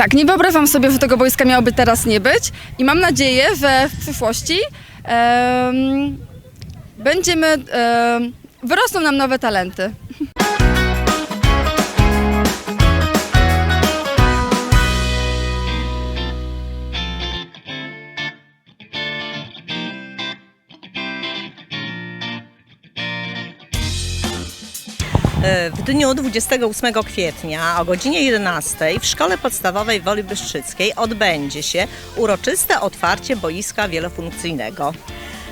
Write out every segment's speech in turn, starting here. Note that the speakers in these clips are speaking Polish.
Tak, nie wyobrażam sobie, że tego boiska miałoby teraz nie być i mam nadzieję, że w przyszłości em, będziemy, em, wyrosną nam nowe talenty. W dniu 28 kwietnia o godzinie 11 w Szkole Podstawowej Woli Bystrzyckiej odbędzie się uroczyste otwarcie boiska wielofunkcyjnego.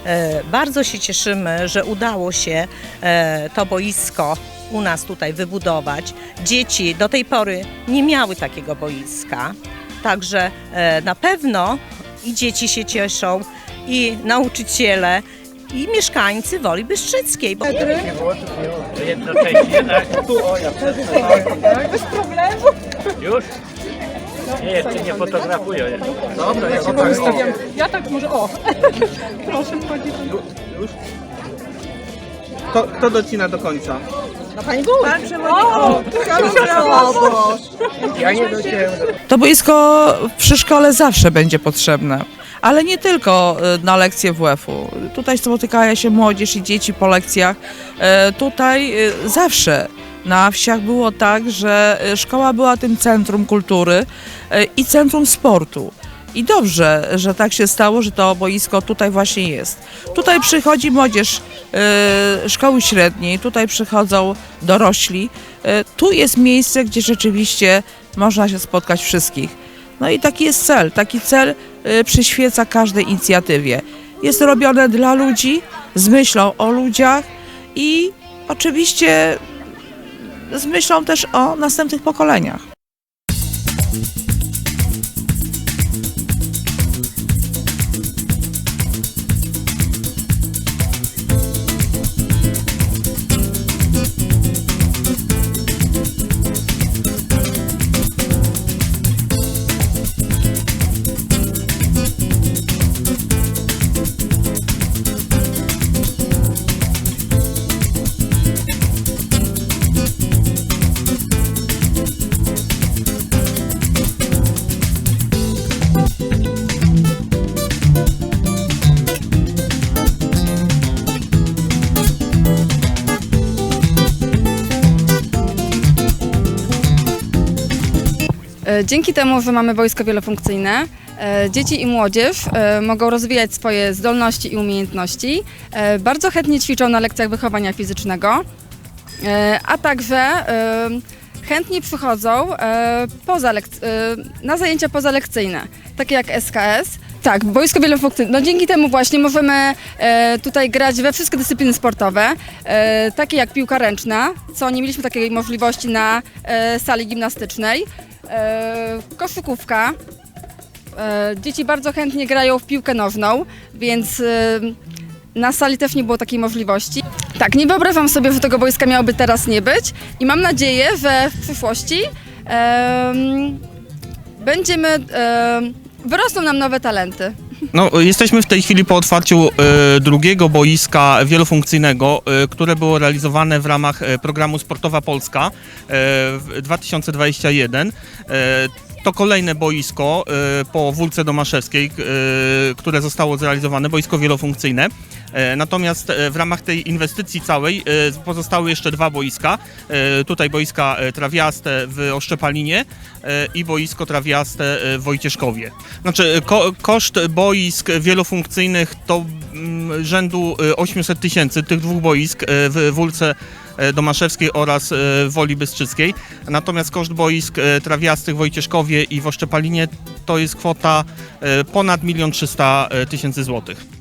E, Bardzo się cieszymy, że udało się e, to boisko u nas tutaj wybudować. Dzieci do tej pory nie miały takiego boiska, także e, na pewno i dzieci się cieszą, i nauczyciele, i mieszkańcy Woli Bystrzyckiej. Bo... jednocześnie, tak? Tu, o, ja? Bez problemu. Już? Nie, jeszcze nie fotografuję. Dobra, ja tak, Wystawiam. Ja tak może, o, proszę wchodzić. Kto, kto docina do końca? Ja nie dociąłem. To boisko przy szkole zawsze będzie potrzebne, ale nie tylko y, na lekcje WF-u. Tutaj spotykają się młodzież i dzieci po lekcjach. E, Tutaj y, zawsze na wsiach było tak, że y, szkoła była tym centrum kultury y, i centrum sportu. I dobrze, że tak się stało, że to boisko tutaj właśnie jest. Tutaj przychodzi młodzież y, szkoły średniej, tutaj przychodzą dorośli. Y, tu jest miejsce, gdzie rzeczywiście można się spotkać wszystkich. No i taki jest cel. Taki cel y, przyświeca każdej inicjatywie. Jest robione dla ludzi, z myślą o ludziach i oczywiście z myślą też o następnych pokoleniach. Dzięki temu, że mamy wojsko wielofunkcyjne, e, dzieci i młodzież e, mogą rozwijać swoje zdolności i umiejętności. E, Bardzo chętnie ćwiczą na lekcjach wychowania fizycznego, e, a także e, chętnie przychodzą e, poza e, na zajęcia pozalekcyjne, takie jak SKS. Tak, boisko wielofunkcyjne. No dzięki temu właśnie możemy e, tutaj grać we wszystkie dyscypliny sportowe, e, takie jak piłka ręczna, co nie mieliśmy takiej możliwości na e, sali gimnastycznej. E, koszykówka. E, dzieci bardzo chętnie grają w piłkę nożną, więc e, na sali też nie było takiej możliwości. Tak, nie wyobrażam sobie, że tego boiska miałoby teraz nie być i mam nadzieję, że w przyszłości em, będziemy, em, wyrosną nam nowe talenty. No, jesteśmy w tej chwili po otwarciu e, drugiego boiska wielofunkcyjnego, e, które było realizowane w ramach e, programu Sportowa Polska w 2021. E, to kolejne boisko e, po Wólce Domaszewskiej, e, które zostało zrealizowane, boisko wielofunkcyjne. E, Natomiast e, w ramach tej inwestycji całej e, pozostały jeszcze dwa boiska. Tutaj boiska trawiaste w Oszczepalinie i boisko trawiaste w Wojcieszkowie. Znaczy ko koszt boisk wielofunkcyjnych to mm, rzędu e, 800 tysięcy tych dwóch boisk w Wólce Domaszewskiej oraz w Woli Bystrzyckiej. Natomiast koszt boisk trawiastych w Wojcieszkowie i w Oszczepalinie to jest kwota ponad 1 300 tysięcy złotych.